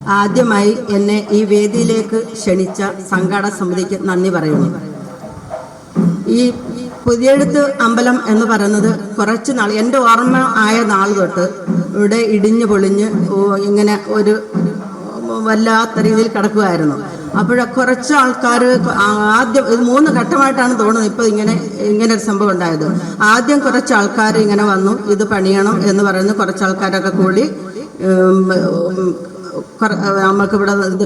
ആദ്യമായി എന്നെ ഈ വേദിയിലേക്ക് ക്ഷണിച്ച സംഘാടക സമിതിക്ക് നന്ദി പറയുന്നു. ഈ പുതിയെഴുത്ത് അമ്പലം എന്ന് പറയുന്നത് കുറച്ച് നാൾ എന്റെ ഓർമ്മ ആയ നാൾ തൊട്ട് ഇവിടെ ഇടിഞ്ഞു പൊളിഞ്ഞ് ഇങ്ങനെ ഒരു വല്ലാത്ത രീതിയിൽ കിടക്കുമായിരുന്നു അപ്പോഴ കുറച്ച് ആൾക്കാർ ആദ്യം ഇത് മൂന്ന് ഘട്ടമായിട്ടാണ് തോന്നുന്നത് ഇപ്പോൾ ഇങ്ങനെ ഇങ്ങനെ ഒരു സംഭവം ഉണ്ടായത്. ആദ്യം കുറച്ച് ആൾക്കാർ ഇങ്ങനെ വന്നു ഇത് പണിയണം എന്ന് പറയുന്നു കുറച്ച് ആൾക്കാരൊക്കെ കൂടി നമുക്ക് ഇവിടെ ഇത്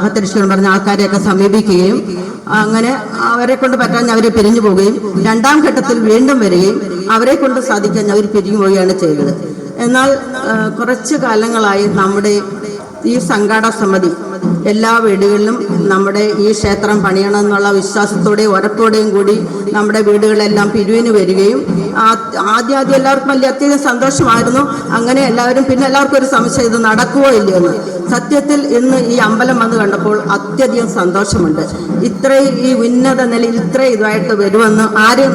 അകത്തരിശീലം പറഞ്ഞ ആൾക്കാരെയൊക്കെ സമീപിക്കുകയും അങ്ങനെ അവരെ കൊണ്ട് പറ്റാൻ അവരെ പിരിഞ്ഞു പോവുകയും രണ്ടാം ഘട്ടത്തിൽ വീണ്ടും വരികയും അവരെ കൊണ്ട് സാധിക്കാൻ അവർ പിരിഞ്ഞു പോവുകയാണ് ചെയ്തത്. എന്നാൽ കുറച്ച് കാലങ്ങളായി നമ്മുടെ ഈ സംഘാടക സമിതി എല്ലാ വീടുകളിലും നമ്മുടെ ഈ ക്ഷേത്രം പണിയണമെന്നുള്ള വിശ്വാസത്തോടെയും ഉറപ്പോടെയും കൂടി നമ്മുടെ വീടുകളെല്ലാം പിരിവിന് വരികയും ആദ്യം ആദ്യം എല്ലാവർക്കും വലിയ അത്യധികം സന്തോഷമായിരുന്നു. അങ്ങനെ എല്ലാവരും പിന്നെ എല്ലാവർക്കും ഒരു സംശയം ഇത് നടക്കുവോ ഇല്ലയോ എന്ന്. സത്യത്തിൽ ഇന്ന് ഈ അമ്പലം വന്ന് കണ്ടപ്പോൾ അത്യധികം സന്തോഷമുണ്ട്. ഇത്രയും ഈ ഉന്നത നിലയിൽ ഇത്രയും ഇതുമായിട്ട് വരുമെന്ന് ആരും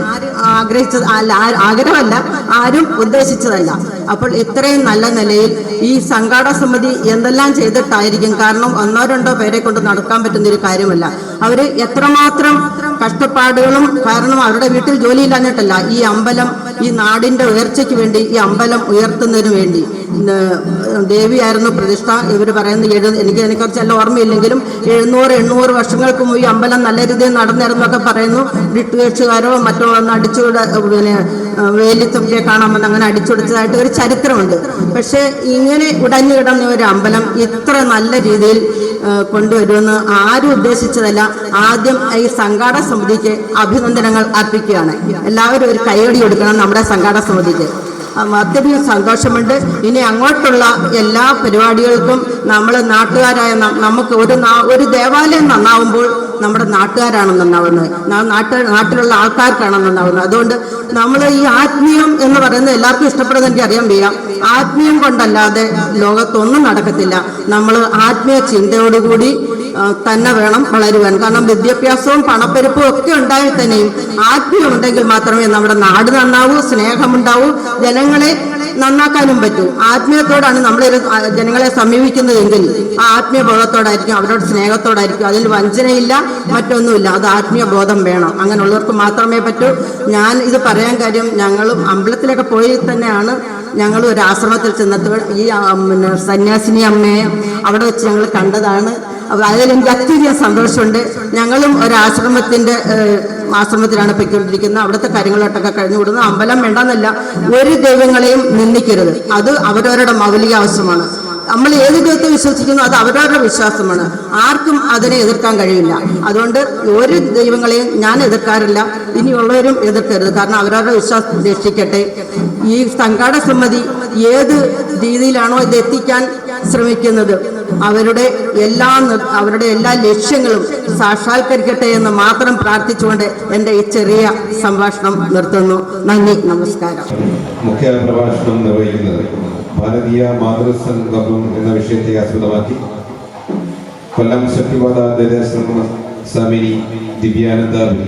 ആഗ്രഹിച്ചത് അല്ല ആഗ്രഹമല്ല ആരും ഉദ്ദേശിച്ചതല്ല. അപ്പോൾ ഇത്രയും നല്ല നിലയിൽ ഈ സംഘാടക സമിതി എന്തെല്ലാം ചെയ്തിട്ടായിരിക്കും? കാരണം ഒന്നോ രണ്ടോ പേരെ കൊണ്ട് നടക്കാൻ പറ്റുന്ന ഒരു കാര്യമല്ല. അവർ എത്രമാത്രം കഷ്ടപ്പാടുകളും കാരണം അവരുടെ വീട്ടിൽ ജോലിയില്ലാഞ്ഞിട്ടല്ല ഈ അമ്പലം ഈ നാടിന്റെ ഉയർച്ചയ്ക്ക് വേണ്ടി ഈ അമ്പലം ഉയർത്തുന്നതിന് വേണ്ടി. ദേവിയായിരുന്നു പ്രതിഷ്ഠ. ഇവർ പറയുന്നത് എഴു എനിക്ക് അതിനെക്കുറിച്ച് എല്ലാം ഓർമ്മയില്ലെങ്കിലും എഴുന്നൂറ് എണ്ണൂറ് വർഷങ്ങൾക്ക് മുമ്പ് ഈ അമ്പലം നല്ല രീതിയിൽ നടന്നിരുന്നൊക്കെ പറയുന്നു. ബ്രിട്ടീഷുകാരോ മറ്റോ ഒന്ന് അടിച്ചുവിട പിന്നെ വേലിത്തൊക്കെ കാണാൻ വന്ന് അങ്ങനെ അടിച്ചുകൊടുത്തതായിട്ട് ഒരു ചരിത്രമുണ്ട്. പക്ഷേ ഇങ്ങനെ ഉടഞ്ഞു കിടന്ന ഒരു അമ്പലം ഇത്ര നല്ല രീതിയിൽ കൊണ്ടുവരുമെന്ന് ആരും ഉദ്ദേശിച്ചതല്ല. ആദ്യം ഈ സംഘാടക സമിതിക്ക് അഭിനന്ദനങ്ങൾ അർപ്പിക്കുകയാണ്. എല്ലാവരും ഒരു കൈയടി കൊടുക്കണം നമ്മുടെ സംഘാടക സമിതിക്ക്. അത്യധികം സന്തോഷമുണ്ട്. ഇനി അങ്ങോട്ടുള്ള എല്ലാ പരിപാടികൾക്കും നമ്മൾ നാട്ടുകാരായ നമുക്ക് ഒരു ഒരു ദേവാലയം നന്നാവുമ്പോൾ നമ്മുടെ നാട്ടുകാരാണ് നന്നാവുന്നത്. നാട്ട് നാട്ടിലുള്ള ആൾക്കാർക്കാണ് നന്നാവുന്നത്. അതുകൊണ്ട് നമ്മൾ ഈ ആത്മീയം എന്ന് പറയുന്നത് എല്ലാവർക്കും ഇഷ്ടപ്പെടുന്ന എനിക്ക് അറിയാൻ വയ്യ. ആത്മീയം കൊണ്ടല്ലാതെ ലോകത്തൊന്നും നടക്കത്തില്ല. നമ്മൾ ആത്മീയ ചിന്തയോടുകൂടി തന്നെ വേണം വളരുവാൻ. കാരണം വിദ്യാഭ്യാസവും പണപ്പെരുപ്പും ഒക്കെ ഉണ്ടായാൽ തന്നെയും ആത്മീയം ഉണ്ടെങ്കിൽ മാത്രമേ നമ്മുടെ നാട് നന്നാവൂ സ്നേഹമുണ്ടാവൂ ജനങ്ങളെ നന്നാക്കാനും പറ്റൂ. ആത്മീയത്തോടാണ് നമ്മൾ ജനങ്ങളെ സമീപിക്കുന്നതെങ്കിൽ ആ ആത്മീയ ബോധത്തോടായിരിക്കും അവരോട് സ്നേഹത്തോടായിരിക്കും. അതിൽ വഞ്ചനയില്ല മറ്റൊന്നുമില്ല. അത് ആത്മീയ ബോധം വേണം. അങ്ങനെയുള്ളവർക്ക് മാത്രമേ പറ്റൂ. ഞാൻ ഇത് പറയാൻ കാര്യം ഞങ്ങളും അമ്പലത്തിലൊക്കെ പോയി തന്നെയാണ്. ഞങ്ങൾ ഒരു ആശ്രമത്തിൽ ചെന്നപ്പോൾ ഈ പിന്നെ സന്യാസിനി അമ്മയെ അവിടെ വെച്ച് ഞങ്ങൾ കണ്ടതാണ്. അതിൽ എനിക്ക് അത്യധികം സന്തോഷമുണ്ട്. ഞങ്ങളും ഒരു ആശ്രമത്തിന്റെ ആശ്രമത്തിലാണ് പൊയ്ക്കൊണ്ടിരിക്കുന്നത്. അവിടുത്തെ കാര്യങ്ങളോട്ടൊക്കെ കഴിഞ്ഞു കൂടുന്നു അമ്പലം വേണ്ടെന്നല്ല ഒരു ദൈവങ്ങളെയും നിന്ദിക്കരുത്. അത് അവരവരുടെ മൗലിക ആവശ്യമാണ്. നമ്മൾ ഏത് ദൈവത്തെ വിശ്വസിക്കുന്നു അത് അവരവരുടെ വിശ്വാസമാണ്. ആർക്കും അതിനെ എതിർക്കാൻ കഴിയില്ല. അതുകൊണ്ട് ഒരു ദൈവങ്ങളെയും ഞാൻ എതിർക്കാറില്ല. ഇനിയുള്ളവരും എതിർക്കരുത്. കാരണം അവരവരുടെ വിശ്വാസം രക്ഷിക്കട്ടെ ഈ സംഘാടക സമിതി ഏത് രീതിയിലാണോ ഇത് എത്തിക്കാൻ ശ്രമിക്കുന്നത്? അവരുടെ എല്ലാ അവരുടെ എല്ലാ ലക്ഷ്യങ്ങളും സാക്ഷാത്കരിക്കട്ടെ എന്ന് മാത്രം പ്രാർത്ഥിച്ചുകൊണ്ട് എന്റെ ഈ ചെറിയ സംഭാഷണം നിർത്തുന്നു. നന്ദി നമസ്കാരം. മുഖ്യ പ്രഭാഷണം നിർവഹിക്കുന്നത് ഭാരതീയ മാതൃസംഗമം എന്ന വിഷയത്തെ ആസ്പദമാക്കി കൊല്ലം ശക്തിവാദ ദരിദ്രാശ്രമ സ്വാമിനി ദിവ്യാനന്ദാപുരി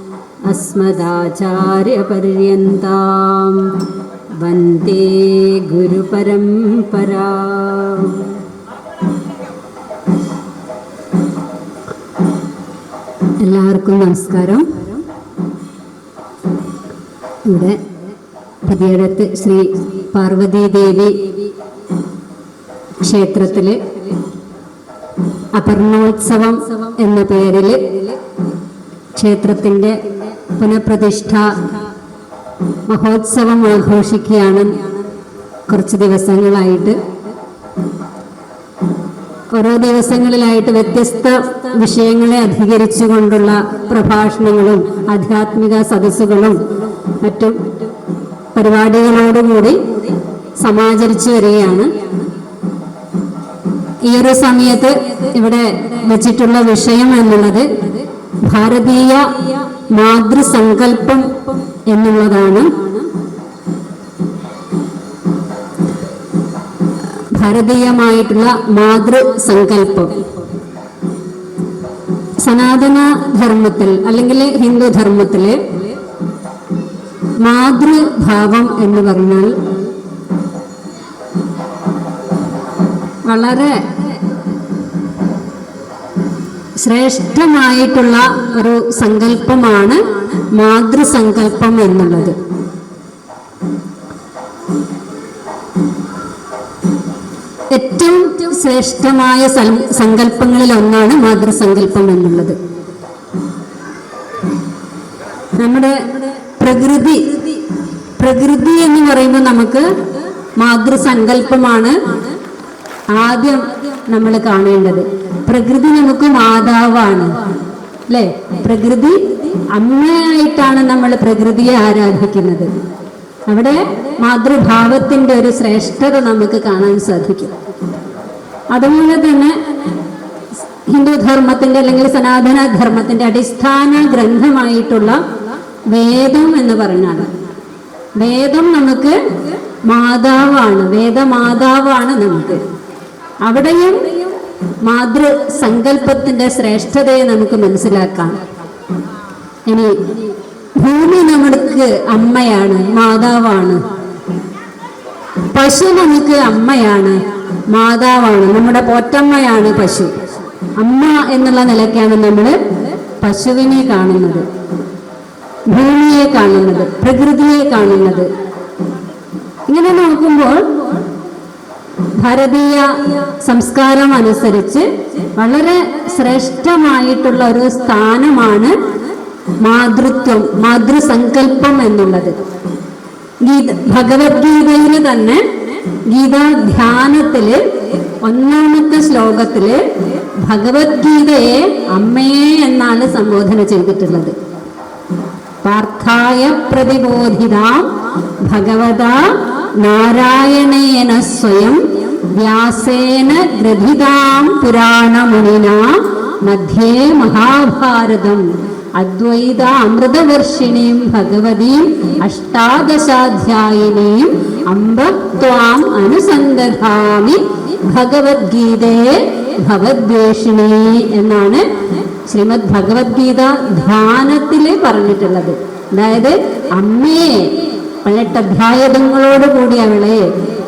अस्मदाचार्यपर्यन्तां वन्दे गुरुपरम्परा എല്ലാവർക്കും നമസ്കാരം ഇവിടെ പുതിയടത്ത് ശ്രീ പാർവതീദേവി ക്ഷേത്രത്തില് അപർണോത്സവം എന്ന പേരിൽ ക്ഷേത്രത്തിൻ്റെ പുനഃപ്രതിഷ്ഠ മഹോത്സവം ആഘോഷിക്കുകയാണ്. കുറച്ച് ദിവസങ്ങളായിട്ട്. ഓരോ ദിവസങ്ങളിലായിട്ട് വ്യത്യസ്ത വിഷയങ്ങളെ അധികരിച്ചുകൊണ്ടുള്ള പ്രഭാഷണങ്ങളും ആധ്യാത്മിക സദസ്സുകളും മറ്റും പരിപാടികളോടുകൂടി സമാചരിച്ചു വരികയാണ്. ഈ ഒരു സമയത്ത് ഇവിടെ വെച്ചിട്ടുള്ള വിഷയം എന്നുള്ളത് ഭാരതീയ മാതൃസങ്കല്പം എന്നുള്ളതാണ് ഭാരതീയമായിട്ടുള്ള മാതൃസങ്കല്പം. സനാതന ധർമ്മത്തിൽ അല്ലെങ്കിൽ ഹിന്ദു ധർമ്മത്തിൽ മാതൃഭാവം എന്ന് പറഞ്ഞാൽ വളരെ ശ്രേഷ്ഠമായിട്ടുള്ള ഒരു സങ്കല്പമാണ് മാതൃസങ്കല്പം എന്നുള്ളത്. ഏറ്റവും ശ്രേഷ്ഠമായ സങ്കല്പങ്ങളിൽ ഒന്നാണ് മാതൃസങ്കല്പം എന്നുള്ളത്. നമ്മുടെ പ്രകൃതി പ്രകൃതി എന്ന് പറയുമ്പോൾ നമുക്ക് മാതൃസങ്കല്പമാണ് ആദ്യം നമ്മൾ കാണേണ്ടത്. പ്രകൃതി നമുക്ക് മാതാവാണ്. അല്ലേ? പ്രകൃതി അമ്മയായിട്ടാണ് നമ്മൾ പ്രകൃതിയെ ആരാധിക്കുന്നത്. അവിടെ മാതൃഭാവത്തിന്റെ ഒരു ശ്രേഷ്ഠത നമുക്ക് കാണാൻ സാധിക്കും. അതുപോലെ തന്നെ ഹിന്ദു ധർമ്മത്തിന്റെ അല്ലെങ്കിൽ സനാതന ധർമ്മത്തിന്റെ അടിസ്ഥാന ഗ്രന്ഥമായിട്ടുള്ള വേദം എന്ന് പറഞ്ഞാണ്. വേദം നമുക്ക് മാതാവാണ്. വേദമാതാവാണ് നമുക്ക്. അവിടെയും മാതൃ സങ്കല്പത്തിന്റെ ശ്രേഷ്ഠതയെ നമുക്ക് മനസ്സിലാക്കാം. ഇനി ഭൂമി നമ്മൾക്ക് അമ്മയാണ് മാതാവാണ്. പശു നമുക്ക് അമ്മയാണ് മാതാവാണ്. നമ്മുടെ പോറ്റമ്മയാണ് പശു. അമ്മ എന്നുള്ള നിലയ്ക്കാണ് നമ്മൾ പശുവിനെ കാണുന്നത്. ഭൂമിയെ കാണുന്നത് പ്രകൃതിയെ കാണുന്നത്. ഇങ്ങനെ നോക്കുമ്പോൾ ഭാരതീയ സംസ്കാരം അനുസരിച്ച് വളരെ ശ്രേഷ്ഠമായിട്ടുള്ള ഒരു സ്ഥാനമാണ് മാതൃത്വം മാതൃസങ്കല്പം എന്നുള്ളത്. ഗീത ഭഗവത്ഗീതയിൽ തന്നെ ഗീതാ ധ്യാനത്തിൽ ഒന്നാമത്തെ ശ്ലോകത്തിൽ ഭഗവത്ഗീതയെ അമ്മയെ എന്നാണ് സംബോധന ചെയ്തിട്ടുള്ളത്. പാർത്ഥായ പ്രതിബോധിത ഭഗവത നാരായണേന സ്വയം വ്യാസേന ഗ്രഥിതാം പുരാണമുനിന മധ്യേ മഹാഭാരതം. അദ്വൈത അമൃതവർഷിണീം ഭഗവതീം അഷ്ടാദശാധ്യായിനീം അംബ ത്വാം അനുസന്ധാമി ഭഗവത്ഗീതയെ ഭഗവദ്വേഷിണി എന്നാണ് ശ്രീമദ് ഭഗവത്ഗീത ധ്യാനത്തിൽ പറഞ്ഞിട്ടുള്ളത്. അതായത് അമ്മയെ കൂടി അവളെ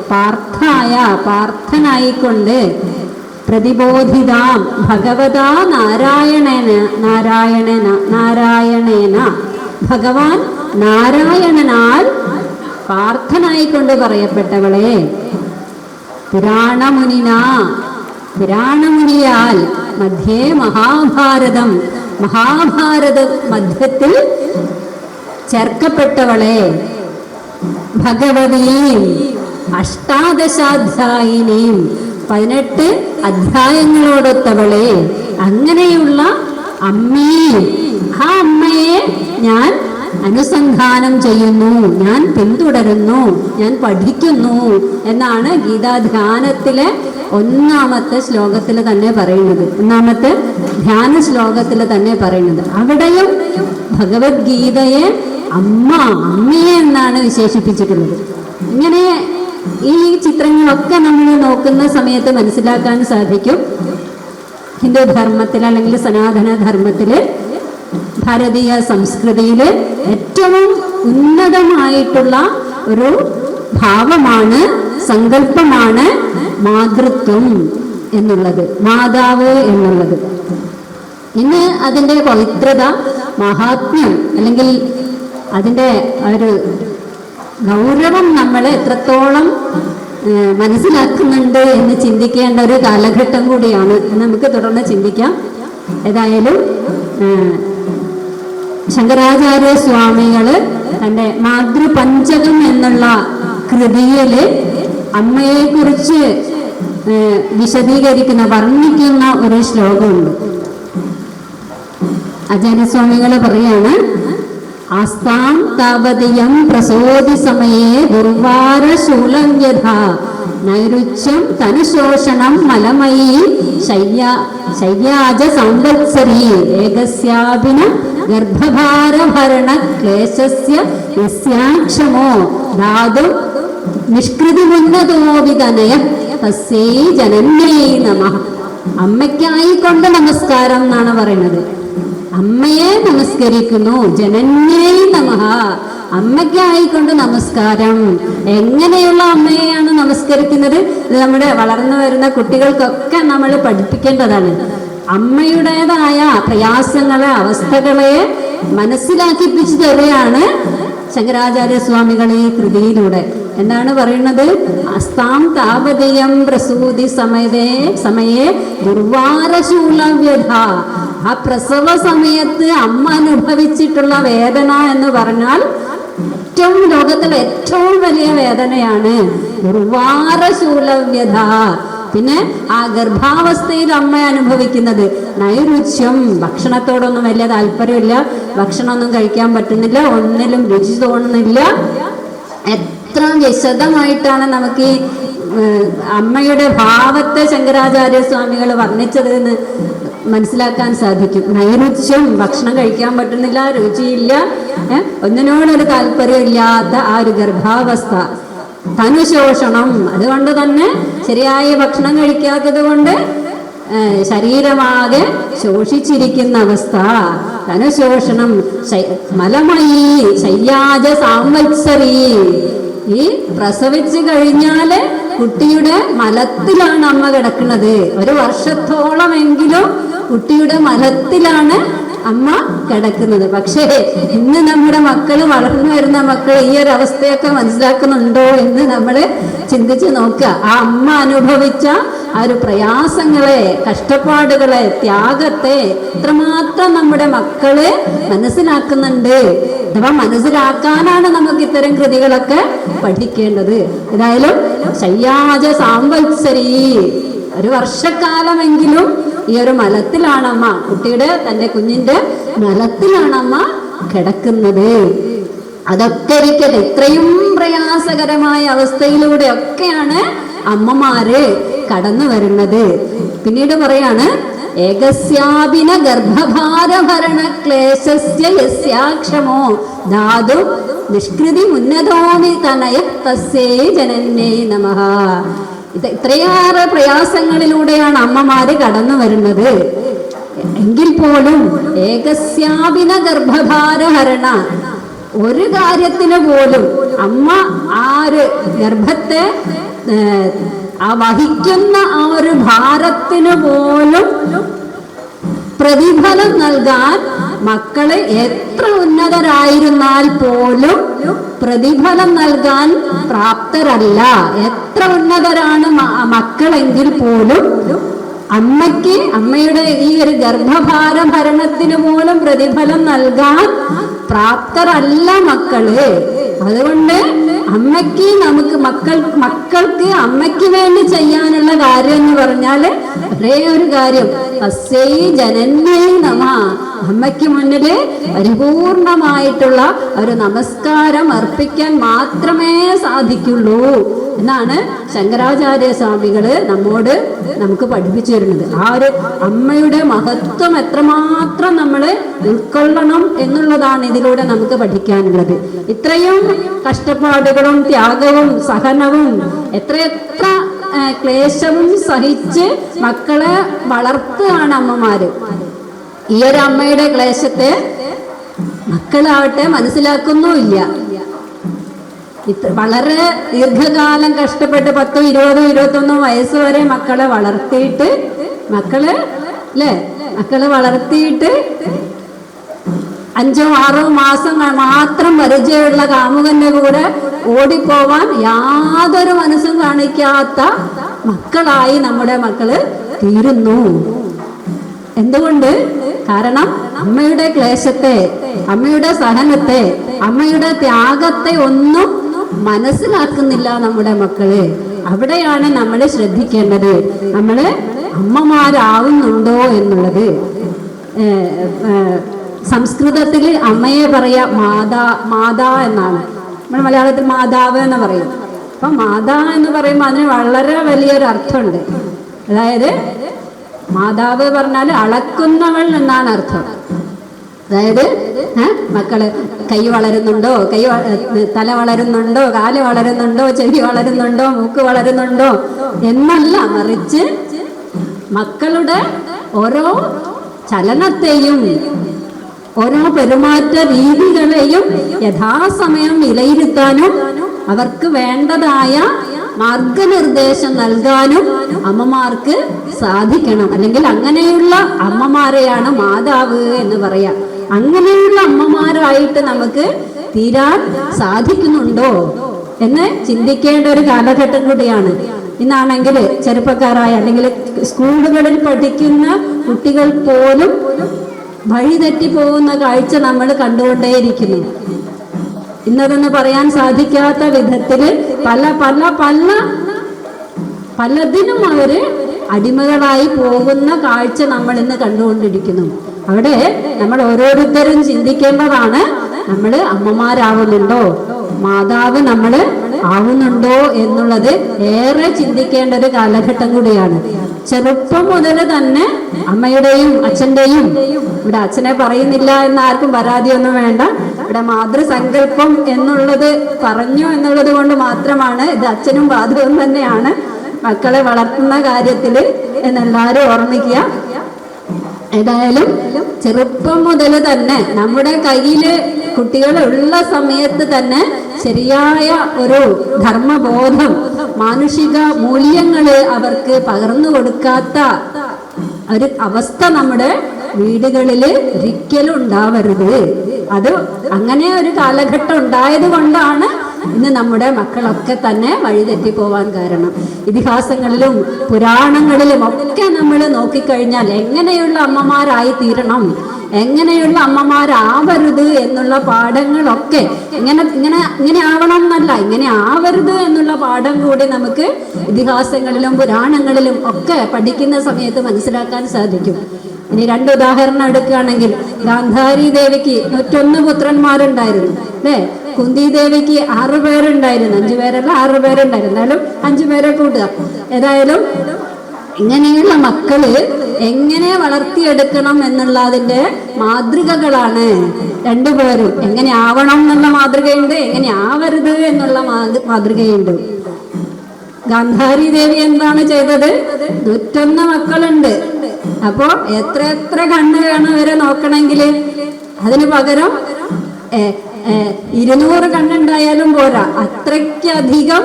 പാർത്ഥായ പാർത്ഥനായിക്കൊണ്ട് പ്രതിബോധിതാം ഭഗവതാ നാരായണന നാരായണന നാരായണേന. ഭഗവാൻ നാരായണനാൽ പാർത്ഥനായിക്കൊണ്ട് പറയപ്പെട്ടവളെ. പുരാണമുനിന പുരാണമുനിയാൽ മധ്യേ മഹാഭാരതം മഹാഭാരത മധ്യത്തിൽ ചേർക്കപ്പെട്ടവളെ. ഭഗവതിയും അഷ്ടാദശാധ്യായിനിയും പതിനെട്ട് അധ്യായങ്ങളോടൊത്തവളെ അങ്ങനെയുള്ള അമ്മയെയും ആ അമ്മയെ ഞാൻ അനുസന്ധാനം ചെയ്യുന്നു. ഞാൻ പിന്തുടരുന്നു. ഞാൻ പഠിക്കുന്നു എന്നാണ് ഗീതാധ്യാനത്തിലെ ഒന്നാമത്തെ ശ്ലോകത്തിൽ തന്നെ പറയുന്നത്. ഒന്നാമത്തെ ധ്യാന ശ്ലോകത്തിൽ തന്നെ പറയുന്നത്. അവിടെയും ഭഗവത്ഗീതയെ അമ്മ അമ്മയെ എന്നാണ് വിശേഷിപ്പിച്ചിട്ടുള്ളത്. ഇങ്ങനെ ഈ ചിത്രങ്ങളൊക്കെ നമ്മൾ നോക്കുന്ന സമയത്ത് മനസ്സിലാക്കാൻ സാധിക്കും. ഹിന്ദു ധർമ്മത്തിൽ അല്ലെങ്കിൽ സനാതന ധർമ്മത്തിൽ ഭാരതീയ സംസ്കൃതിയിൽ ഏറ്റവും ഉന്നതമായിട്ടുള്ള ഒരു ഭാവമാണ് സങ്കല്പമാണ് മാതൃത്വം എന്നുള്ളത് മാതാവ് എന്നുള്ളത്. ഇന്ന് അതിന്റെ പവിത്രത മഹാത്മ്യം അല്ലെങ്കിൽ അതിന്റെ ഒരു ഗൗരവം നമ്മൾ എത്രത്തോളം മനസ്സിലാക്കുന്നുണ്ട് എന്ന് ചിന്തിക്കേണ്ട ഒരു കാലഘട്ടം കൂടിയാണ് നമുക്ക് തുടർന്ന് ചിന്തിക്കാം. ഏതായാലും ശങ്കരാചാര്യ സ്വാമികൾ തന്റെ മാതൃപഞ്ചകം എന്നുള്ള കൃതിയിൽ അമ്മയെക്കുറിച്ച് വിശദീകരിക്കുന്ന വർണിക്കുന്ന ഒരു ശ്ലോകമുണ്ട്. ആചാര്യസ്വാമികൾ പറയാണ് ആസ്താം താപതിയം പ്രസോതി സമയേ ദുർവാര ശൂലവ്യഥ നൈരുച്യം തനുശോഷണം മലമയി ശയ്യ ശയ്യാജ സംവത്സരീ. ഏകസ്യാഭിന ഗർഭഭാരഭരണ ക്ലേശസ്യ നിസ്യാക്ഷമോ ധാതു നിഷ്കൃതിമുന്നതോ വിതനയ തസ്യേ ജനന്യേ നമ. അമ്മയ്ക്കായിക്കൊണ്ട് നമസ്കാരം എന്നാണ് പറയുന്നത്. അമ്മയെ നമസ്കരിക്കുന്നു. ജനന്യേ നമഃ. അമ്മയ്ക്കായിക്കൊണ്ട് നമസ്കാരം. എങ്ങനെയുള്ള അമ്മയെയാണ് നമസ്കരിക്കുന്നത്? നമ്മുടെ വളർന്നു വരുന്ന കുട്ടികൾക്കൊക്കെ നമ്മൾ പഠിപ്പിക്കേണ്ടതാണ്. അമ്മയുടേതായ പ്രയാസങ്ങളെ അവസ്ഥകളെ മനസ്സിലാക്കിപ്പിച്ചു തരികയാണ് ശങ്കരാചാര്യ സ്വാമികൾ ഈ കൃതിയിലൂടെ. എന്താണ് പറയുന്നത്? അസ്താം താപതയം പ്രസൂതി സമയതേ സമയേ ദുർവാരശൂലവ്യഥ. ആ പ്രസവ സമയത്ത് അമ്മ അനുഭവിച്ചിട്ടുള്ള വേദന എന്ന് പറഞ്ഞാൽ ഏറ്റവും ലോകത്തിലെ ഏറ്റവും വലിയ വേദനയാണ്. ദുർവാരശൂലവ്യഥ. പിന്നെ ആ ഗർഭാവസ്ഥയിൽ അമ്മ അനുഭവിക്കുന്നത് നൈരുച്യം ഭക്ഷണത്തോടൊന്നും വലിയ താല്പര്യമില്ല. ഭക്ഷണമൊന്നും കഴിക്കാൻ പറ്റുന്നില്ല. ഒന്നിലും രുചി തോന്നുന്നില്ല. എത്ര വിശദമായിട്ടാണ് നമുക്ക് ഈ അമ്മയുടെ ഭാവത്തെ ശങ്കരാചാര്യ സ്വാമികൾ വർണിച്ചത് എന്ന് മനസ്സിലാക്കാൻ സാധിക്കും. നൈരുച്യം ഭക്ഷണം കഴിക്കാൻ പറ്റുന്നില്ല രുചിയില്ല ഒന്നിനോടൊരു താല്പര്യമില്ലാത്ത ആ ഒരു ഗർഭാവസ്ഥ. തനുശോഷണം അതുകൊണ്ട് തന്നെ ശരിയായ ഭക്ഷണം കഴിക്കാത്തത് കൊണ്ട് ശരീരമാകെ ശോഷിച്ചിരിക്കുന്ന അവസ്ഥ. ധനുശോഷണം മലമയീ ശയ്യാജ സാംവത്സരീ. ഈ പ്രസവിച്ചു കഴിഞ്ഞാൽ കുട്ടിയുടെ മലത്തിലാണ് അമ്മ കിടക്കുന്നത്. ഒരു വർഷത്തോളമെങ്കിലും കുട്ടിയുടെ മലത്തിലാണ് അമ്മ കിടക്കുന്നത്. പക്ഷേ ഇന്ന് നമ്മുടെ മക്കൾ വളർന്നു വരുന്ന മക്കൾ ഈ ഒരു അവസ്ഥയൊക്കെ മനസ്സിലാക്കുന്നുണ്ടോ എന്ന് നമ്മൾ ചിന്തിച്ച് നോക്കുക. ആ അമ്മ അനുഭവിച്ച ആ ഒരു പ്രയാസങ്ങളെ കഷ്ടപ്പാടുകളെ ത്യാഗത്തെ എത്രമാത്രം നമ്മുടെ മക്കൾ മനസ്സിലാക്കുന്നുണ്ട്. അഥവാ മനസ്സിലാക്കാനാണ് നമുക്ക് ഇത്തരം കൃതികളൊക്കെ പഠിക്കേണ്ടത്. ഏതായാലും ശയ്യാജ സാംവത്സരി. ഒരു വർഷക്കാലമെങ്കിലും ഈ ഒരു മലത്തിലാണ് അമ്മ കുട്ടിയുടെ തന്റെ കുഞ്ഞിന്റെ മലത്തിലാണ് കിടക്കുന്നത്. അതൊക്കെ ഇരിക്കട്ടെ ഇത്രയും പ്രയാസകരമായ അവസ്ഥയിലൂടെ ഒക്കെയാണ് അമ്മമാര് കടന്നു വരുന്നത് പിന്നീട് പറയാണ് ഏകസ്യാപിന ക്ലേശസ്യ യസ്യാക്ഷമോ? ധാതു നിഷ്കൃതി ഉന്നതോമി തനയ തസ്യേ ജനന്നേ നമ. ഇത് ഇത്രയേറെ പ്രയാസങ്ങളിലൂടെയാണ് അമ്മമാര് കടന്നു വരുന്നത്. എങ്കിൽ പോലും ഏകസ്യാപിന ഗർഭഭാരഹരണ ഒരു കാര്യത്തിന് പോലും അമ്മ ആ ഒരു ഗർഭത്തെ ആ വഹിക്കുന്ന ആ ഒരു ഭാരത്തിന് പോലും പ്രതിഫലം നൽകാൻ മക്കളെ എത്ര ഉന്നതരായിരുന്നാൽ പോലും പ്രതിഫലം നൽകാൻ പ്രാപ്തരല്ല. എത്ര ഉന്നതരാണ് മക്കളെങ്കിൽ പോലും അമ്മയ്ക്ക് അമ്മയുടെ ഈ ഒരു ഗർഭഭാര ഭരണത്തിന് പോലും പ്രതിഫലം നൽകാൻ പ്രാപ്തരല്ല മക്കൾ. അതുകൊണ്ട് അമ്മയ്ക്ക് നമുക്ക് മക്കൾ മക്കൾക്ക് അമ്മയ്ക്ക് വേണ്ടി ചെയ്യാനുള്ള കാര്യം എന്ന് പറഞ്ഞാൽ ഒരേ ഒരു കാര്യം. തസ്യൈ ജനന്യൈ നമ. അമ്മയ്ക്ക് മുന്നിൽ പരിപൂർണമായിട്ടുള്ള ഒരു നമസ്കാരം അർപ്പിക്കാൻ മാത്രമേ സാധിക്കുള്ളൂ. എന്നാണ് ശങ്കരാചാര്യ സ്വാമികൾ നമ്മോട് നമുക്ക് പഠിപ്പിച്ചു തരുന്നത്. ആ ഒരു അമ്മയുടെ മഹത്വം എത്രമാത്രം നമ്മൾ ഉൾക്കൊള്ളണം എന്നുള്ളതാണ് ഇതിലൂടെ നമുക്ക് പഠിക്കാനുള്ളത്. ഇത്രയും കഷ്ടപ്പാടുകളും ത്യാഗവും സഹനവും എത്രയെത്ര ക്ലേശവും സഹിച്ച് മക്കളെ വളർത്തുകയാണ് അമ്മമാര്. ഈ ഒരു അമ്മയുടെ ക്ലേശത്തെ മക്കളാവട്ടെ മനസ്സിലാക്കുന്നുമില്ല വളരെ ദീർഘകാലം കഷ്ടപ്പെട്ട് പത്തോ ഇരുപതോ ഇരുപത്തൊന്നോ വയസ്സ് വരെ മക്കളെ വളർത്തിയിട്ട് മക്കൾ അല്ലേ? മക്കളെ വളർത്തിയിട്ട് അഞ്ചോ ആറോ മാസം മാത്രം പരിചയമുള്ള കാമുകന്റെ കൂടെ ഓടിപ്പോവാൻ യാതൊരു മനസ്സും കാണിക്കാത്ത മക്കളായി നമ്മുടെ മക്കൾ തീരുന്നു. എന്തുകൊണ്ട്? കാരണം അമ്മയുടെ ക്ലേശത്തെ അമ്മയുടെ സഹനത്തെ അമ്മയുടെ ത്യാഗത്തെ ഒന്നും മനസ്സിലാക്കുന്നില്ല നമ്മുടെ മക്കൾ. അവിടെയാണ് നമ്മൾ ശ്രദ്ധിക്കേണ്ടത്. നമ്മൾ അമ്മമാരാവുന്നുണ്ടോ എന്നുള്ളത്. സംസ്കൃതത്തിൽ അമ്മയെ പറയാ മാതാ മാതാ എന്നാണ്. നമ്മൾ മലയാളത്തിൽ മാതാവ് എന്ന് പറയും. അപ്പൊ മാതാ എന്ന് പറയുമ്പോൾ അതിന് വളരെ വലിയൊരു അർത്ഥമുണ്ട് അതായത് മാതാവ് പറഞ്ഞാൽ അളക്കുന്നവൾ എന്നാണ് അർത്ഥം. അതായത് മക്കൾ കൈ വളരുന്നുണ്ടോ? കൈ തല വളരുന്നുണ്ടോ? കാൽ വളരുന്നുണ്ടോ? ചെവി വളരുന്നുണ്ടോ? മൂക്ക് വളരുന്നുണ്ടോ? എന്നല്ല മറിച്ച് മക്കളുടെ ഓരോ ചലനത്തെയും ഓരോ പെരുമാറ്റ രീതികളെയും യഥാസമയം വിലയിരുത്താനും അവർക്ക് വേണ്ടതായ മാർഗനിർദ്ദേശം നൽകാനും അമ്മമാർക്ക് സാധിക്കണം. അല്ലെങ്കിൽ അങ്ങനെയുള്ള അമ്മമാരെയാണ് മാതാവ് എന്ന് പറയാം. അങ്ങനെയുള്ള അമ്മമാരായിട്ട് നമുക്ക് തീരാൻ സാധിക്കുന്നുണ്ടോ എന്ന് ചിന്തിക്കേണ്ട ഒരു കാലഘട്ടം കൂടിയാണ്. ഇന്നാണെങ്കിൽ ചെറുപ്പക്കാരായ അല്ലെങ്കിൽ സ്കൂളുകളിൽ പഠിക്കുന്ന കുട്ടികൾ പോലും വഴിതെറ്റി പോകുന്ന കാഴ്ച നമ്മൾ കണ്ടുകൊണ്ടേയിരിക്കുന്നു. ഇന്നതെന്ന് പറയാൻ സാധിക്കാത്ത വിധത്തിൽ പല പല പല പലതിനും അവർ അടിമകളായി പോകുന്ന കാഴ്ച നമ്മൾ ഇന്ന് കണ്ടുകൊണ്ടിരിക്കുന്നു. അവിടെ നമ്മൾ ഓരോരുത്തരും ചിന്തിക്കേണ്ടതാണ് നമ്മൾ അമ്മമാരാവുന്നുണ്ടോ? മാതാവ് നമ്മൾ ആവുന്നുണ്ടോ എന്നുള്ളത് ഏറെ ചിന്തിക്കേണ്ട ഒരു കാലഘട്ടം കൂടിയാണ്. ചെറുപ്പം മുതൽ തന്നെ അമ്മയുടെയും അച്ഛന്റെയും ഇവിടെ അച്ഛനെ പറയുന്നില്ല എന്ന് ആർക്കും പരാതിയൊന്നും വേണ്ട. ഇവിടെ മാതൃസങ്കല്പം എന്നുള്ളത് പറഞ്ഞു എന്നുള്ളത് കൊണ്ട് മാത്രമാണ് ഇത് അച്ഛനും ബാധകവും തന്നെയാണ് മക്കളെ വളർത്തുന്ന കാര്യത്തിൽ എന്നെല്ലാവരും ഓർമ്മിക്കുക. ഏതായാലും ചെറുപ്പം മുതൽ തന്നെ നമ്മുടെ കയ്യിൽ കുട്ടികൾ ഉള്ള സമയത്ത് തന്നെ ശരിയായ ഒരു ധർമ്മബോധം മാനുഷിക മൂല്യങ്ങൾ അവർക്ക് പകർന്നു കൊടുക്കാത്ത ഒരു അവസ്ഥ നമ്മുടെ വീടുകളിൽ ഒരിക്കലും ഉണ്ടാവരുത് അത് അങ്ങനെ ഒരു കാലഘട്ടം ഉണ്ടായത് കൊണ്ടാണ് ഇന്ന് നമ്മുടെ മക്കളൊക്കെ തന്നെ വഴിതെറ്റി പോവാൻ കാരണം. ഇതിഹാസങ്ങളിലും പുരാണങ്ങളിലും ഒക്കെ നമ്മൾ നോക്കിക്കഴിഞ്ഞാൽ എങ്ങനെയുള്ള അമ്മമാരായി തീരണം എങ്ങനെയുള്ള അമ്മമാരാവരുത് എന്നുള്ള പാഠങ്ങളൊക്കെ ഇങ്ങനെ ഇങ്ങനെ ഇങ്ങനെ ആവണം എന്നല്ല ഇങ്ങനെ ആവരുത് എന്നുള്ള പാഠം കൂടി നമുക്ക് ഇതിഹാസങ്ങളിലും പുരാണങ്ങളിലും ഒക്കെ പഠിക്കുന്ന സമയത്ത് മനസ്സിലാക്കാൻ സാധിക്കും. ഇനി രണ്ട് ഉദാഹരണം എടുക്കുകയാണെങ്കിൽ ഗാന്ധാരി ദേവിക്ക് നൂറ്റൊന്ന് പുത്രന്മാരുണ്ടായിരുന്നു അല്ലേ? കുന്തി ദേവിക്ക് ആറു പേരുണ്ടായിരുന്നു അഞ്ചു പേരല്ല ആറു പേരുണ്ടായിരുന്നു. എന്നാലും അഞ്ചു പേരെ കൂട്ടുക. ഏതായാലും ഇങ്ങനെയുള്ള മക്കൾ എങ്ങനെ വളർത്തിയെടുക്കണം എന്നുള്ളതിന്റെ മാതൃകകളാണ് രണ്ടുപേരും. എങ്ങനെ ആവണം എന്നുള്ള മാതൃകയുണ്ട് എങ്ങനെ ആവരുത് എന്നുള്ള മാതൃ- മാതൃകയുണ്ട്. ഗാന്ധാരി ദേവി എന്താണ് ചെയ്തത്? നൂറ്റൊന്ന് മക്കളുണ്ട്. അപ്പോ എത്ര എത്ര കണ്ണ് വേണം അവരെ നോക്കണമെങ്കിൽ അതിന് പകരം ഇരുന്നൂറ് കണ്ണുണ്ടായാലും പോരാ. അത്രയ്ക്കധികം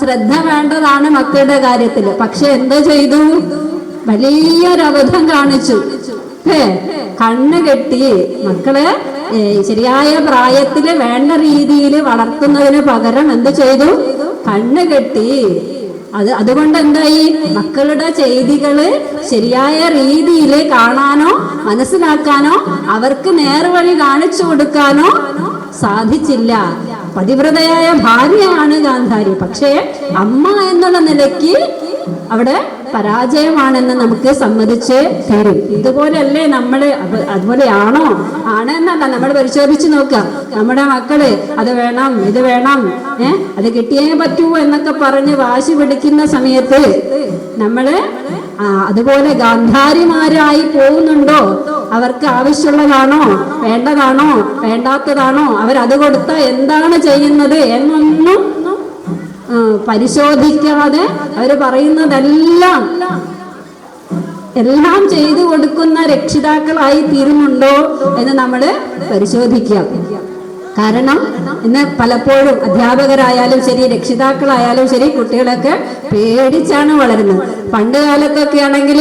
ശ്രദ്ധ വേണ്ടതാണ് മക്കളുടെ കാര്യത്തിൽ പക്ഷെ എന്താ ചെയ്തു? വലിയൊരബദ്ധം കാണിച്ചു. ഏ, കണ്ണ് കെട്ടി മക്കളെ ശരിയായ പ്രായത്തിൽ വേണ്ട രീതിയിൽ വളർത്തുന്നതിന് പകരം എന്ത് ചെയ്തു? കണ്ണ് കെട്ടി അത് അതുകൊണ്ട് എന്തായി മക്കളുടെ ചെയ്തികൾ ശരിയായ രീതിയിൽ കാണാനോ മനസ്സിലാക്കാനോ അവർക്ക് നേർവഴി കാണിച്ചു കൊടുക്കാനോ സാധിച്ചില്ല. പതിവ്രതയായ ഭാര്യയാണ് ഗാന്ധാരി. പക്ഷേ അമ്മ എന്നുള്ള നിലയ്ക്ക് അവിടെ പരാജയമാണെന്ന് നമുക്ക് സമ്മതിച്ച് തരും. ഇതുപോലെയല്ലേ നമ്മൾ അതുപോലെയാണോ? ആണ് എന്നല്ല നമ്മൾ പരിശോധിച്ച് നോക്കുക. നമ്മുടെ മക്കൾ അത് വേണം ഇത് വേണം ഏ? അത് കിട്ടിയേ പറ്റൂ എന്നൊക്കെ പറഞ്ഞ് വാശി പിടിക്കുന്ന സമയത്ത് നമ്മൾ അതുപോലെ ഗാന്ധാരിമാരായി പോകുന്നുണ്ടോ? അവർക്ക് ആവശ്യമുള്ളതാണോ? വേണ്ടതാണോ? വേണ്ടാത്തതാണോ? അവരത് കൊടുത്ത എന്താണ് ചെയ്യുന്നത് എന്നൊന്നും പരിശോധിക്കാതെ അവർ പറയുന്നതെല്ലാം എല്ലാം ചെയ്തു കൊടുക്കുന്ന രക്ഷിതാക്കളായി തീരുന്നുണ്ടോ എന്ന് നമ്മൾ പരിശോധിക്കാം കാരണം ഇന്ന് പലപ്പോഴും അധ്യാപകരായാലും ശരി രക്ഷിതാക്കളായാലും ശരി കുട്ടികളൊക്കെ പേടിച്ചാണ് വളരുന്നത്. പണ്ട് കാലത്തൊക്കെ ആണെങ്കിൽ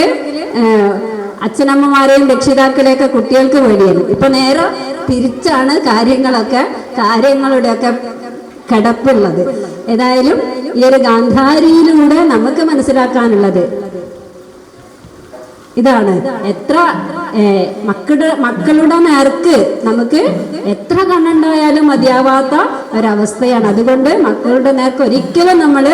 അച്ഛനമ്മമാരെയും രക്ഷിതാക്കളെയൊക്കെ കുട്ടികൾക്ക് പേടിയായിരുന്നു ഇപ്പൊ നേരെ തിരിച്ചാണ് കാര്യങ്ങളൊക്കെ കാര്യങ്ങളുടെയൊക്കെ കിടപ്പുള്ളത്. ഏതായാലും ഈ ഒരു ഗാന്ധാരിയിലൂടെ നമുക്ക് മനസ്സിലാക്കാനുള്ളത്. ഇതാണ് എത്ര മക്കളുടെ മക്കളുടെ നേർക്ക് നമുക്ക് എത്ര കണ്ണുണ്ടായാലും മതിയാവാത്ത ഒരവസ്ഥയാണ്. അതുകൊണ്ട് മക്കളുടെ നേർക്ക് ഒരിക്കലും നമ്മൾ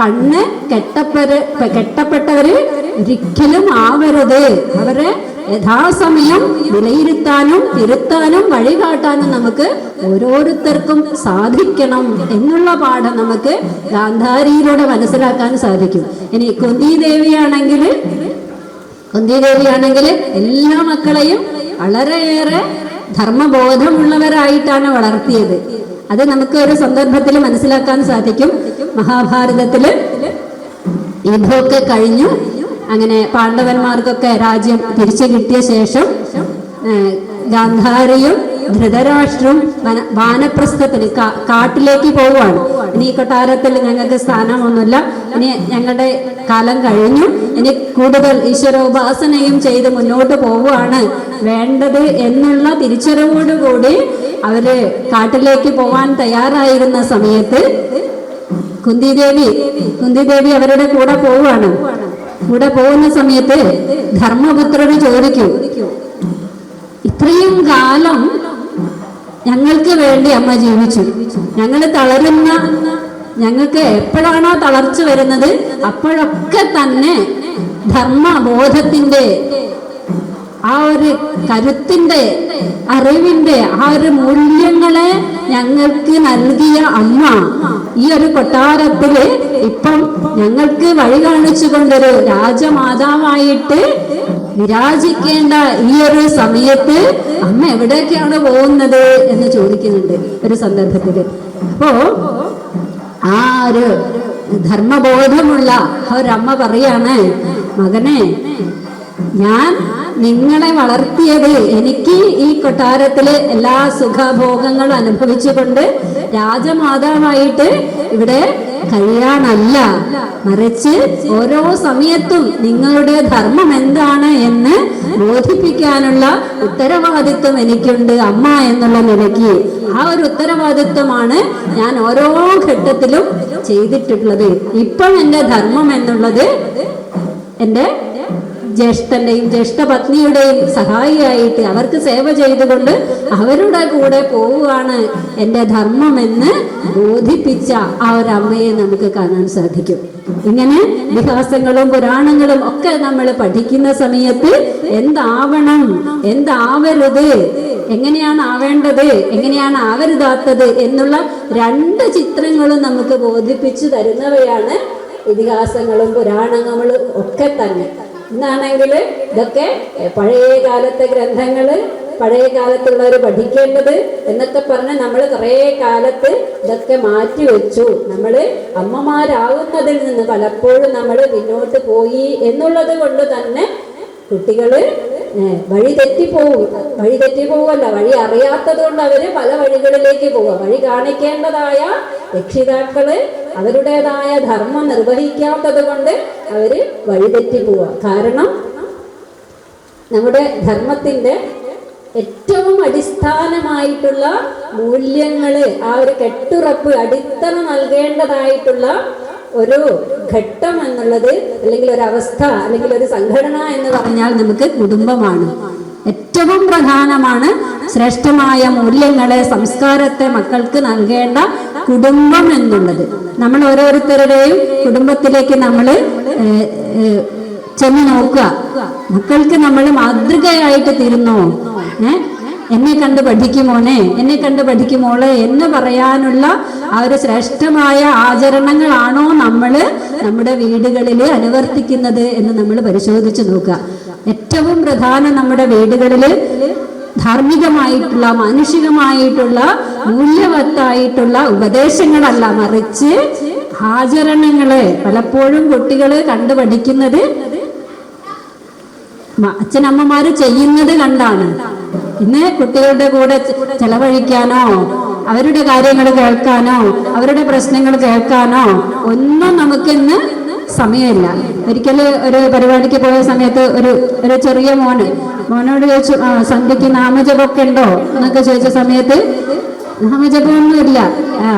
കണ്ണ് കെട്ടപ്പെട്ടവര് ഒരിക്കലും ആവരുത്. അവരെ യഥാസമയം വിലയിരുത്താനും തിരുത്താനും വഴികാട്ടാനും നമുക്ക് ഓരോരുത്തർക്കും സാധിക്കണം എന്നുള്ള പാഠം നമുക്ക് ഗാന്ധാരിയിലൂടെ മനസ്സിലാക്കാൻ സാധിക്കും. ഇനി കുന്തി ദേവിയാണെങ്കിൽ കുന്തിദേവിയാണെങ്കിൽ എല്ലാ മക്കളെയും വളരെയേറെ ധർമ്മബോധമുള്ളവരായിട്ടാണ് വളർത്തിയത്. അത് നമുക്ക് ഒരു സന്ദർഭത്തിൽ മനസ്സിലാക്കാൻ സാധിക്കും. മഹാഭാരതത്തിൽ യുദ്ധമൊക്കെ കഴിഞ്ഞു. പാണ്ഡവന്മാർക്കൊക്കെ രാജ്യം തിരിച്ചു കിട്ടിയ ശേഷം ഗാന്ധാരിയും ധൃതരാഷ്ട്രവും വാനപ്രസ്ഥത്തിന് കാട്ടിലേക്ക് പോവുകയാണ്. ഇനി കൊട്ടാരത്തിൽ ഞങ്ങൾക്ക് സ്ഥാനമൊന്നുമില്ല. ഇനി ഞങ്ങളുടെ കാലം കഴിഞ്ഞു. ഇനി കൂടുതൽ ഈശ്വരോപാസനയും ചെയ്ത് മുന്നോട്ട് പോവുകയാണ് വേണ്ടത് എന്നുള്ള തിരിച്ചറിവോടുകൂടി അവർ കാട്ടിലേക്ക് പോവാൻ തയ്യാറായിരുന്ന സമയത്ത് കുന്തിദേവി കുന്തിദേവി അവരുടെ കൂടെ പോവുകയാണ്. കൂടെ പോകുന്ന സമയത്ത് ധർമ്മപുത്രന് ചോദിക്കൂ ഇത്രയും കാലം ഞങ്ങൾക്ക് വേണ്ടി അമ്മ ജീവിച്ചു. ഞങ്ങൾ തളരുന്ന ഞങ്ങൾക്ക് എപ്പോഴാണോ തളർച്ച വരുന്നത് അപ്പോഴൊക്കെ തന്നെ ധർമ്മബോധത്തിന്റെ ആ ഒരു കരുത്തിന്റെ അറിവിന്റെ ആ ഒരു മൂല്യങ്ങളെ ഞങ്ങൾക്ക് നൽകിയ അമ്മ. ഈ ഒരു കൊട്ടാരത്തിൽ ഇപ്പം ഞങ്ങൾക്ക് വഴി കാണിച്ചു കൊണ്ടൊരു രാജമാതാവായിട്ട് വിരാജിക്കേണ്ട ഈ ഒരു സമയത്ത് അമ്മ എവിടേക്കാണ് പോകുന്നത് എന്ന് ചോദിക്കുന്നുണ്ട് ഒരു സന്ദർഭത്തിൽ. അപ്പോ ആ ഒരു ധർമ്മബോധമുള്ള ഒരമ്മ പറയാണ് മകനെ ഞാൻ നിങ്ങളെ വളർത്തിയത് എനിക്ക് ഈ കൊട്ടാരത്തിലെ എല്ലാ സുഖഭോഗങ്ങളും അനുഭവിച്ചുകൊണ്ട് രാജമാതാവായിട്ട് ഇവിടെ കഴിയാനല്ല മറിച്ച് ഓരോ സമയത്തും നിങ്ങളുടെ ധർമ്മം എന്താണ് എന്ന് ബോധിപ്പിക്കാനുള്ള ഉത്തരവാദിത്വം എനിക്കുണ്ട് അമ്മ എന്നുള്ള നിലയ്ക്ക്. ആ ഒരു ഉത്തരവാദിത്വമാണ് ഞാൻ ഓരോ ഘട്ടത്തിലും ചെയ്തിട്ടുള്ളത്. ഇപ്പം എന്റെ ധർമ്മം എന്നുള്ളത് എന്റെ ജ്യേഷ്ഠന്റെയും ജ്യേഷ്ഠപത്നിയുടെയും സഹായിയായിട്ട് അവർക്ക് സേവ ചെയ്തുകൊണ്ട് അവരുടെ കൂടെ പോവുകയാണ് എന്റെ ധർമ്മമെന്ന് ബോധിപ്പിച്ച ആ ഒരു അമ്മയെ നമുക്ക് കാണാൻ സാധിക്കും. ഇങ്ങനെ ഇതിഹാസങ്ങളും പുരാണങ്ങളും ഒക്കെ നമ്മൾ പഠിക്കുന്ന സമയത്ത് എന്താവണം എന്താവരുത് എങ്ങനെയാണ് ആവേണ്ടത് എങ്ങനെയാണ് ആവരുതാത്തത് എന്നുള്ള രണ്ട് ചിത്രങ്ങളും നമുക്ക് ബോധിപ്പിച്ചു തരുന്നവയാണ് ഇതിഹാസങ്ങളും പുരാണങ്ങളും ഒക്കെ തന്നെ. ഇന്നാണെങ്കിൽ ഇതൊക്കെ പഴയ കാലത്തെ ഗ്രന്ഥങ്ങൾ പഴയ കാലത്തുള്ളവർ പഠിക്കേണ്ടത് എന്നൊക്കെ പറഞ്ഞ് നമ്മൾ കുറേ കാലത്ത് ഇതൊക്കെ മാറ്റി വെച്ചു. നമ്മൾ അമ്മമാരാകുന്നതിൽ നിന്ന് പലപ്പോഴും നമ്മൾ പിന്നോട്ട് പോയി എന്നുള്ളത് കൊണ്ട് തന്നെ കുട്ടികൾ വഴി തെറ്റിപ്പോവും വഴി തെറ്റിപ്പോവല്ല വഴി അറിയാത്തത് കൊണ്ട് അവർ പല വഴികളിലേക്ക് പോവുക വഴി കാണിക്കേണ്ടതായ രക്ഷിതാക്കൾ അവരുടേതായ ധർമ്മം നിർവഹിക്കാത്തത് കൊണ്ട് അവർ വഴിതെറ്റി പോവുക കാരണം നമ്മുടെ ധർമ്മത്തിന്റെ ഏറ്റവും അടിസ്ഥാനമായിട്ടുള്ള മൂല്യങ്ങൾ ആ ഒരു കെട്ടുറപ്പ് അടിത്തറ നൽകേണ്ടതായിട്ടുള്ള ഒരു ഘട്ടം എന്നുള്ളത് അല്ലെങ്കിൽ ഒരു അവസ്ഥ അല്ലെങ്കിൽ ഒരു സംഘടന എന്ന് പറഞ്ഞാൽ നമുക്ക് കുടുംബമാണ്. ഏറ്റവും പ്രധാനമാണ് ശ്രേഷ്ഠമായ മൂല്യങ്ങളെ സംസ്കാരത്തെ മക്കൾക്ക് നൽകേണ്ട കുടുംബം എന്നുള്ളത്. നമ്മൾ ഓരോരുത്തരുടെയും കുടുംബത്തിലേക്ക് നമ്മൾ ചെന്ന് നോക്കുക. മക്കൾക്ക് നമ്മൾ മാതൃകയായിട്ട് തീരുന്നോ? ഏ? എന്നെ കണ്ട് പഠിക്കുമോനെ എന്നെ കണ്ട് പഠിക്കുമോളെ എന്ന് പറയാനുള്ള ആ ഒരു ശ്രേഷ്ഠമായ ആചരണങ്ങളാണോ നമ്മൾ നമ്മുടെ വീടുകളിൽ അനുവർത്തിക്കുന്നത് എന്ന് നമ്മൾ പരിശോധിച്ച് നോക്കുക. ഏറ്റവും പ്രധാനം നമ്മുടെ വീടുകളിൽ ധാർമ്മികമായിട്ടുള്ള മാനുഷികമായിട്ടുള്ള മൂല്യവത്തായിട്ടുള്ള ഉപദേശങ്ങളല്ല മറിച്ച് ആചരണങ്ങളെ പലപ്പോഴും കുട്ടികൾ കണ്ടുപഠിക്കുന്നത് അച്ഛനമ്മമാര് ചെയ്യുന്നത് കണ്ടാണ്. ഇന്ന് കുട്ടികളുടെ കൂടെ ചെലവഴിക്കാനോ അവരുടെ കാര്യങ്ങൾ കേൾക്കാനോ അവരുടെ പ്രശ്നങ്ങൾ കേൾക്കാനോ ഒന്നും നമുക്കിന്ന് സമയമില്ല. ഒരിക്കൽ ഒരു പരിപാടിക്ക് പോയ സമയത്ത് ഒരു ഒരു ചെറിയ മോന് മോനോട് ചോദിച്ചു ആ സന്ധ്യക്ക് നാമജപമൊക്കെ ഉണ്ടോ എന്നൊക്കെ ചോദിച്ച സമയത്ത് നാമജപമൊന്നും ഇല്ല ആ.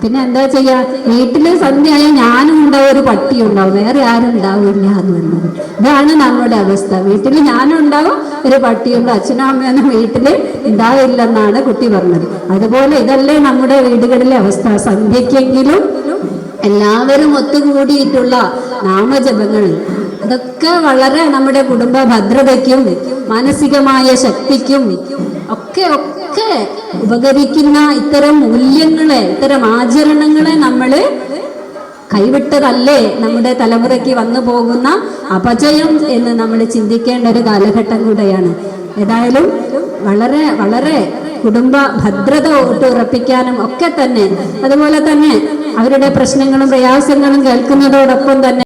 പിന്നെ എന്താ ചെയ്യാ? വീട്ടിൽ സന്ധ്യയായ ഞാനും ഉണ്ടാവും ഒരു പട്ടി ഉണ്ടാവും വേറെ ആരും ഉണ്ടാവില്ല എന്ന് പറഞ്ഞത്. ഇതാണ് നമ്മുടെ അവസ്ഥ. വീട്ടിൽ ഞാനും ഉണ്ടാവും ഒരു പട്ടിയുണ്ട് അച്ഛനും അമ്മയൊന്നും വീട്ടിൽ ഉണ്ടാവില്ലെന്നാണ് കുട്ടി പറഞ്ഞത്. അതുപോലെ ഇതല്ലേ നമ്മുടെ വീടുകളിലെ അവസ്ഥ. സന്ധ്യക്കെങ്കിലും എല്ലാവരും ഒത്തുകൂടിയിട്ടുള്ള നാമജപങ്ങൾ. അതൊക്കെ വളരെ നമ്മുടെ കുടുംബ ഭദ്രതയ്ക്കും മാനസികമായ ശക്തിക്കും ഒക്കെ ഒക്കെ ഉപകരിക്കുന്ന ഇത്തരം മൂല്യങ്ങളെ ഇത്തരം ആചരണങ്ങളെ നമ്മൾ കൈവിട്ടതല്ലേ നമ്മുടെ തലമുറയ്ക്ക് വന്നു പോകുന്ന അപജയം എന്ന് നമ്മൾ ചിന്തിക്കേണ്ട ഒരു കാലഘട്ടം കൂടെയാണ്. ഏതായാലും വളരെ വളരെ കുടുംബ ഭദ്രത ഊട്ടുറപ്പിക്കാനും ഒക്കെ തന്നെ അതുപോലെ തന്നെ അവരുടെ പ്രശ്നങ്ങളും പ്രയാസങ്ങളും കേൾക്കുന്നതോടൊപ്പം തന്നെ